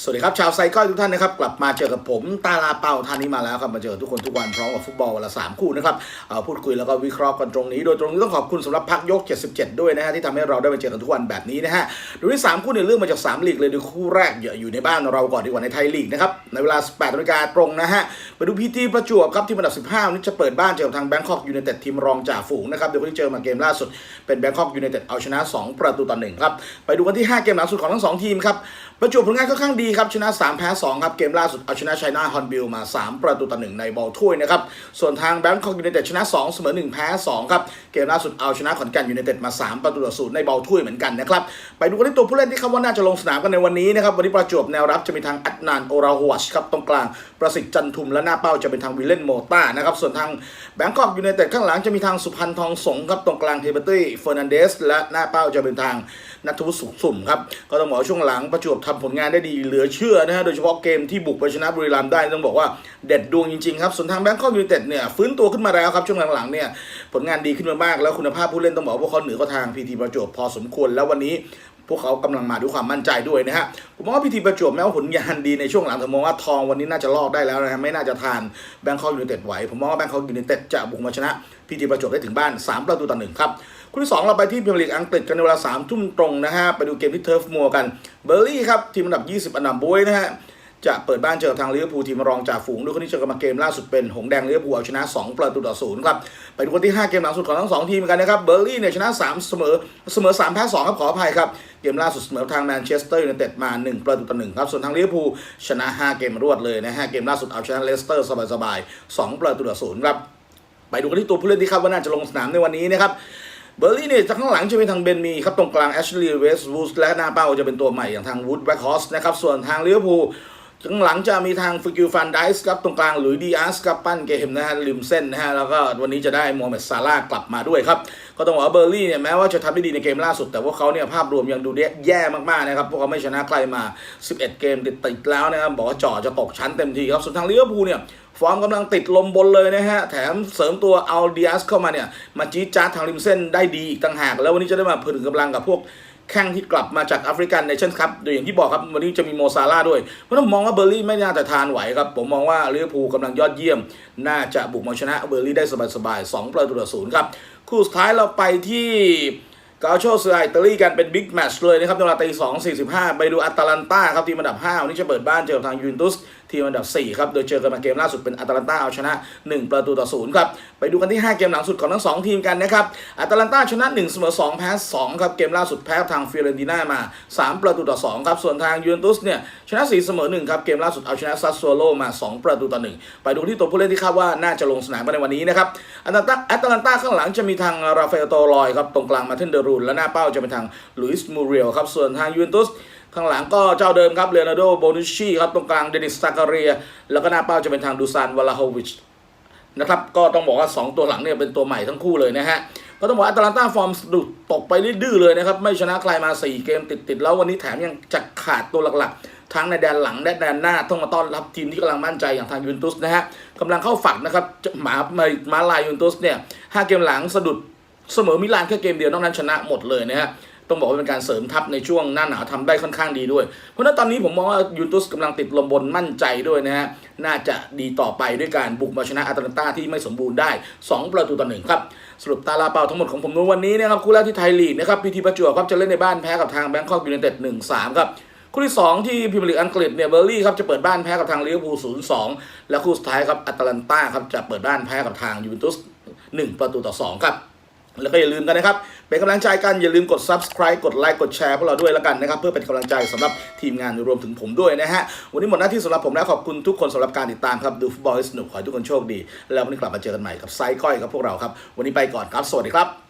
สวัสดีครับชาวไซคอยทุกท่านนะครับกลับมาเจอกับผมตาลาเปาท่านนี้มาแล้วครับมาเจอทุกคนทุกวันพร้อมกับฟุตบอลวันละสามคู่นะครับเอาพูดคุยแล้วก็วิเคราะห์กันตรงนี้ โดยตรงนี้ต้องขอบคุณสำหรับพักยก 77 ด้วยนะฮะที่ทำให้เราได้มาเจอกันทุกวันแบบนี้นะฮะโดยที่สามคู่เนี่ยเรื่องมาจากสามลีกเลยดยคู่แรกอยู่ในบ้านเราก่อนดีกว่าในไทยลีกนะครับในเวลา 18นาฬิกาตรงนะฮะไปดูพีทีประจวบครับที่อันดับ 15นี่จะเปิดบ้านเจอกับทางแบงคอกยูไนเต็ดทีมรองจ่าฝูงนะครับเดี๋ยวคนที่เจอมาเกมล่าสุดเป็นแบงคอกยูไนเต็ดเอาชนะ 2 ประตูต่อหนึ่งครับไปดูกันที่ 5 เกมหลังสุดของทั้งสองทีมครับประจวบผลงานค่อนข้างดีครับชนะ 3 แพ้ 2 ครับ เกมล่าสุดเอาชนะชัยนาฮอนบิลมา 3 ประตูต่อหนึ่งในบอลถ้วยนะครับ ส่วนทางแบงคอกยูไนเต็ดชนะ 2 เสมอ 1 แพ้ 2 ครับ เกมล่าสุดเอาชนะขอนแก่นยูไนเต็ดมา 3 ประตูต่อศูนย์ในบอลถ้วยเหมือนกันนะครับ ไปดูกันที่ตัวผู้เล่นที่คาดว่าน่าจะลงสนามกันในวันนี้นะครับ วันนี้ประจวบแนวรับจะมีทางอัดนานโอราฮวัชครับตรงกลางประสิทธิ์จันทุมและหน้าเป้าจะเป็นทางวิลเลนโมต้านะครับส่วนทางแบงคอกยูไนเต็ดข้างหลังจะมีทางสุพรรณทองสงครับตรงกลางเฮเบอร์ตี้เฟอร์นันเดสและหน้าเป้าจะเป็นทางนัทวุฒิสุขสุ่มครับก็ต้องบอกช่วงหลังประจวบทำผลงานได้ดีเหลือเชื่อนะฮะโดยเฉพาะเกมที่บุกไปชนะบุรีรัมย์ได้ต้องบอกว่าเด็ดดวงจริงๆครับส่วนทางแบงคอกยูเนเต็ดเนี่ยฟื้นตัวขึ้นมาแล้วครับช่วงหลังๆเนี่ยผลงานดีขึ้นมามากแล้วคุณภาพผู้เล่นต้องบอกว่าพวกเขาเหนือกว่าทางพีทีประจวบพอสมควรแล้ววันนี้ พวกเขากำลังมาด้วยความมั่นใจด้วยนะฮะผมมองว่าพิธีประจวบแม้ว่าผลงานดีในช่วงหลังผมมองว่าทองวันนี้น่าจะลอกได้แล้วนะฮะไม่น่าจะทานแบงคอกยูเนเต็ดไหวผมมองว่าแบงคอกยูเนเต็ดจะบุกมาชนะพิธีประจวบได้ถึงบ้าน 3 ประตูต่อหนึ่งครับคู่ที่2เราไปที่พรีเมียร์ลีกอังกฤษกันในเวลา3ทุ่มตรงนะฮะไปดูเกมที่เทิร์ฟมัวกันเบอร์ลี่ครับทีมอันดับ 20 อันดับบวยนะฮะ จะเปิดบ้านเจอทางลิเวอร์พูลทีมรองจ่าฝูงด้วยคนที่เจอกันมาเกมล่าสุดเป็นหงแดงลิเวอร์พูลเอาชนะ 2 ประตูต่อศูนย์ครับไปดูกันที่ 5 เกมหลังสุดของทั้ง 2 ทีมกันนะครับเบอร์ลี่เนี่ยชนะ 3 เสมอเสมอ3แพ้2ครับขออภัยครับเกมล่าสุดเสมอทางแมนเชสเตอร์ยูไนเต็ดมา 1 ประตูต่อ1ครับส่วนทางลิเวอร์พูลชนะ 5 เกมรวดเลยนะฮะเกมล่าสุดเอาชนะเลสเตอร์สบายๆ2ประตูต่อศูนย์ครับไปดูกันที่ตัวผู้เล่นที่คาดว่าน่าจะลงสนามในวันนี้นะครับเบอร์ลี่เนี่ยจากข้างหลังจะเป็นทางเบนมีครับตรงกลางแอชลีย์เวสต์วูดและหน้าเป้าจะเป็นตัวใหม่อย่างทางวูดแบ็คฮอสนะครับส่วนทางลิเวอร์พูล ข้างหลังจะมีทางฟิกิลฟันไดส์ครับตรงกลางหลุยส์ดีอาร์สครับปั้นเกมนะฮะริมเส้นนะฮะแล้วก็วันนี้จะได้โมฮัมเหม็ดซาร่ากลับมาด้วยครับ ก็ต้องบอกว่าเบอร์ลี่เนี่ยแม้ว่าจะทำได้ดีในเกมล่าสุด แต่ว่าเขาเนี่ยภาพรวมยังดูแย่มากๆนะครับพวกเขาไม่ชนะใครมา 11 เกมติดๆแล้วนะครับบอกว่าจ่อจะตกชั้นเต็มทีครับส่วนทางลิเวอร์พูลเนี่ยฟอร์มกำลังติดลมบนเลยนะฮะ แถมเสริมตัวเอาเดียสเข้ามาเนี่ย มาจี๊ดจ้าดทางริมเส้นได้ดีอีกต่างหาก แล้ววันนี้จะได้มาผนึกกำลังกับพวก แข้งที่กลับมาจากแอฟริกันเนชั่นครับโดยอย่างที่บอกครับวันนี้จะมีโมซาร่าด้วยเพราะนั้นผมมองว่าเบอร์ลี่ไม่น่าจะทานไหวครับ ผมมองว่าลิเวอร์พูลกำลังยอดเยี่ยม น่าจะบุกมาชนะเบอร์ลี่ได้สบายๆ2ประตูต่อศูนย์ครับคู่สุดท้ายเราไปที่กาโชเซอร์อิตาลีกันเป็นบิ๊กแมตช์เลยนะครับในเวลาตีสองสี่สิบห้าไปดูอัตแลนตาครับทีมอันดับ5วันนี้จะเปิดบ้านเจอกับทางยูเวนตุส ทีมอันดับ 4 ครับ โดยเจอกันมาเกมล่าสุดเป็นอัตแลนตาเอาชนะ 1 ประตูต่อศูนย์ครับ ไปดูกันที่ 5 เกมหลังสุดของทั้ง 2 ทีมกันนะครับอัตแลนตาชนะ 1 เสมอ 2 แพ้ 2 ครับ เกมล่าสุดแพ้ทางฟิเรนติน่ามา 3 ประตูต่อ 2 ครับ ส่วนทางยูเวนตุสเนี่ยชนะ 4 เสมอ 1 ครับ เกมล่าสุดเอาชนะซัสโซโลมา 2 ประตูต่อ 1 ไปดูที่ตัวผู้เล่นที่คาดว่าน่าจะลงสนามในวันนี้นะครับอัตแลนตาอัตแลนตาข้างหลังจะมีทางราฟาเอลโตลอยครับตรงกลางมาเทนเดรูนและหน้าเป้าจะเป็นทางลุยส์มูเรียลครับส่วนทางยูเวนตุส ข้างหลังก็เจ้าเดิมครับเลโอนาร์โดโบนุชชีครับตรงกลางเดนิสซากาเรีย แล้วก็หน้าเป้าจะเป็นทางดูซานวลาโฮวิชนะครับก็ต้องบอกว่า 2 ตัวหลังเนี่ยเป็นตัวใหม่ทั้งคู่เลยนะฮะก็ต้องบอกว่าอัตแลนตาฟอร์มสะดุดตกไปดื้อเลยนะครับ ไม่ชนะใครมา 4 เกมติดๆ แล้ววันนี้แถมยังจะขาดตัวหลักๆ ทั้งในแดนหลังและแดนหน้า ต้องมาต้อนรับทีมที่กำลังมั่นใจอย่างทางยูเวนตุสนะฮะกำลังเข้าฝักนะครับหมามามาลายยูเวนตุสเนี่ยห้าเกมหลังสะดุดเสมอมิลานแค่เกมเดียวนอกนั้นชนะหมดเลยนะฮะ ต้องบอกว่าเป็นการเสริมทัพในช่วงหน้าหนาวทำได้ค่อนข้างดีด้วย เพราะฉะนั้นตอนนี้ผมมองว่ายูนตุสกำลังติดลมบนมั่นใจด้วยนะฮะน่าจะดีต่อไปด้วยการบุกมาชนะอาตแลนตาที่ไม่สมบูรณ์ได้ 2 ประตูต่อหนึ่งครับ สรุปตาลาเปาทั้งหมดของผมในวันนี้นะครับคู่แรกที่ไทยลีกนะครับพีทีประจวบครับจะเล่นในบ้านแพ้กับทางแบงคอกยูไนเต็ด1-3ครับคู่ที่ 2 ที่พรีเมียร์ลีกอังกฤษเนี่ยเบอร์ลี่ครับจะเปิดบ้านแพ้กับทางลิเวอร์พูล0-2 และคู่สุดท้ายครับอาตแลนตาครับจะเปิดบ้านแพ้กับทางยูเวนตุส1 ประตูต่อ 2 ครับ แล้วก็อย่าลืมกันนะครับ เป็นกำลังใจกันอย่าลืมกด subscribe กดไลค์กดแชร์พวกเราด้วยแล้วกันนะครับ เพื่อเป็นกำลังใจสำหรับทีมงานรวมถึงผมด้วยนะฮะ วันนี้หมดหน้าที่สำหรับผมแล้วขอบคุณทุกคนสำหรับการติดตามครับ ดูฟุตบอลให้สนุกขอให้ทุกคนโชคดี แล้ววันนี้กลับมาเจอกันใหม่กับไซค์ก้อยกับพวกเราครับ วันนี้ไปก่อนครับ สวัสดีครับ